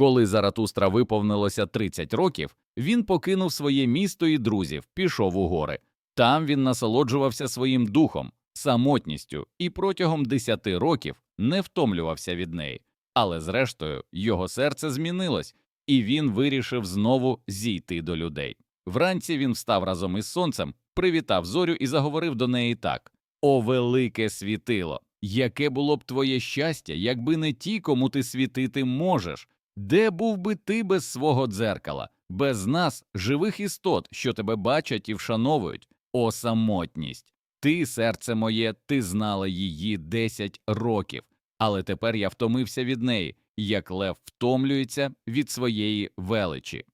Коли Заратустра виповнилося 30 років, він покинув своє місто і друзів, пішов у гори. Там він насолоджувався своїм духом, самотністю і протягом 10 років не втомлювався від неї. Але зрештою його серце змінилось, і він вирішив знову зійти до людей. Вранці він встав разом із сонцем, привітав зорю і заговорив до неї так: О, велике світило! Яке було б твоє щастя, якби не ті, кому ти світити можеш? Де був би ти без свого дзеркала, без нас, живих істот, що тебе бачать і вшановують? О, самотність! Ти, серце моє, ти знала її десять років, але тепер я втомився від неї, як лев втомлюється від своєї величі.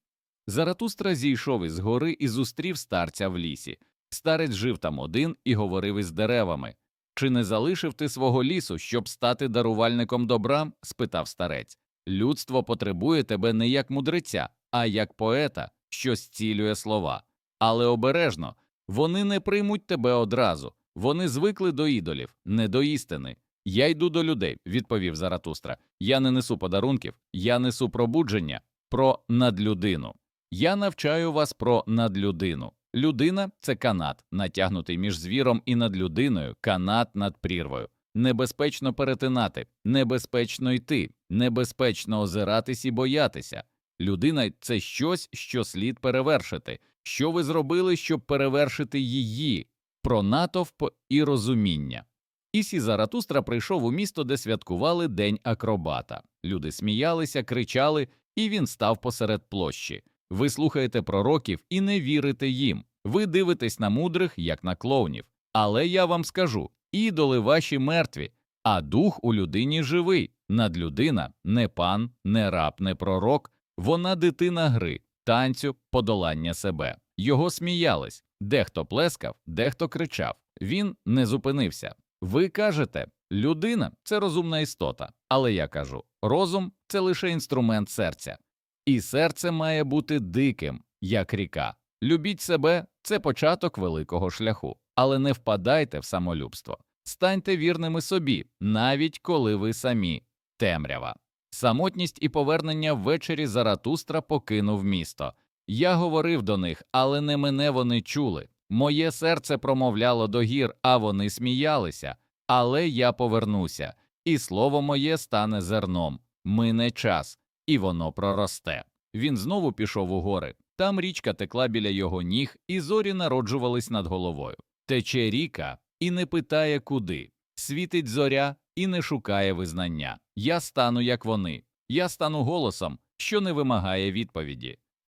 Заратустра зійшов із гори і зустрів старця в лісі. Старець жив там один і говорив із деревами. Чи не залишив ти свого лісу, щоб стати дарувальником добра? спитав старець. Людство потребує тебе не як мудреця, а як поета, що зцілює слова. Але обережно вони не приймуть тебе одразу. Вони звикли до ідолів, не до істини. Я йду до людей, відповів Заратустра. Я не несу подарунків, я несу пробудження про надлюдину. Я навчаю вас про надлюдину. Людина це канат, натягнутий між звіром і надлюдиною, канат над прірвою. Небезпечно перетинати, небезпечно йти, небезпечно озиратись і боятися. Людина це щось, що слід перевершити. Що ви зробили, щоб перевершити її? Про натовп і розуміння. Ісі Заратустра прийшов у місто, де святкували День акробата. Люди сміялися, кричали, і він став посеред площі. Ви слухаєте пророків і не вірите їм. Ви дивитесь на мудрих, як на клоунів. Але я вам скажу ідоли ваші мертві, а дух у людині живий. Надлюдина не пан, не раб, не пророк, вона дитина гри, танцю, подолання себе. Його сміялись, дехто плескав, дехто кричав. Він не зупинився. Ви кажете, людина це розумна істота, але я кажу, розум це лише інструмент серця. І серце має бути диким, як ріка. Любіть себе це початок великого шляху, але не впадайте в самолюбство. Станьте вірними собі, навіть коли ви самі темрява. Самотність і повернення ввечері Заратустра покинув місто. Я говорив до них, але не мене вони чули. Моє серце промовляло до гір, а вони сміялися. Але я повернуся, і слово моє стане зерном. Мине час, і воно проросте. Він знову пішов у гори. Там річка текла біля його ніг, і зорі народжувались над головою. Тече ріка і не питає куди. Світить зоря і не шукає визнання. Я стану, як вони. Я стану голосом, що не вимагає відповіді.